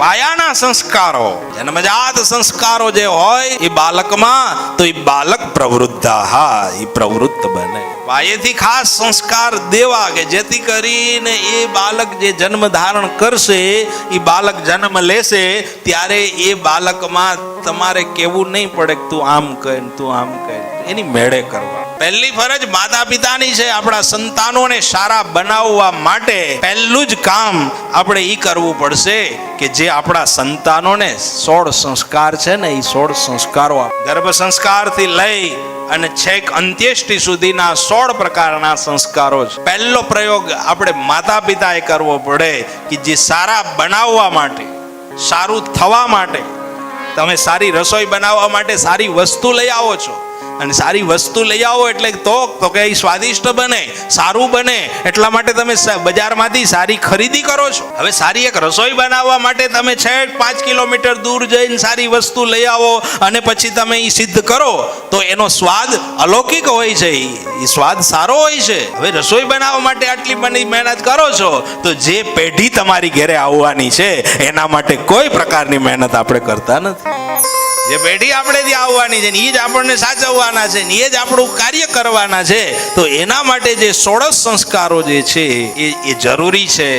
પાયાના સંસ્કારો, જન્મજાત સંસ્કારો જે હોય એ બાલકમાં, તો એ બાલક પ્રવૃદ્ધ હા એ પ્રવૃત્ત બને. પાયેથી ખાસ સંસ્કાર દેવા કે જેથી કરીને એ બાલક જે જન્મ ધારણ કરશે એ બાલક જન્મ લેશે, ત્યારે એ બાલકમાં તમારે કેવું નહીં પડે કે તું આમ કહે તું આમ કહે એની મેળે કરવા. પહેલી ફરજ માતા પિતાની છે આપણા સંતાનોને સારા બનાવવા માટે પહેલું જ કામ આપણે એ કરવું પડશે કે જે આપણા સંતાનોને સોળ સંસ્કાર છે ને એ સોળ સંસ્કારો ગર્ભ સંસ્કારથી લઈ અને છેક અંત્યેષ્ટિ સુધીના સોળ પ્રકારના સંસ્કારો છે. પહેલો પ્રયોગ આપણે માતા પિતાએ કરવો પડે કે જે સારા બનાવવા માટે, સારું થવા માટે, તમે સારી રસોઈ બનાવવા માટે સારી વસ્તુ લઈ આવો છો અને સારી વસ્તુ લઈ આવો એટલે તો તો કે સ્વાદિષ્ટ બને, સારું બને. એટલા માટે તમે બજારમાંથી સારી ખરીદી કરો છો. હવે સારી એક રસોઈ બનાવવા માટે તમે છેક પાંચ કિલોમીટર દૂર જઈને સારી વસ્તુ લઈ આવો અને પછી તમે એ સિદ્ધ કરો, તો એનો સ્વાદ અલૌકિક હોય છે. એ સ્વાદ સારો હોય છે. હવે રસોઈ બનાવવા માટે આટલી બની મહેનત કરો છો, તો જે પેઢી તમારી ઘરે આવવાની છે, એના માટે કોઈ પ્રકારની મહેનત આપણે કરતા નથી. જે પેઢી આપણે ત્યાં આવવાની છે ને એ જ આપણને સાચવવાના છે ને એ જ આપણું કાર્ય કરવાના છે, તો એના માટે જે સોળસ સંસ્કારો જે છે એ એ જરૂરી છે.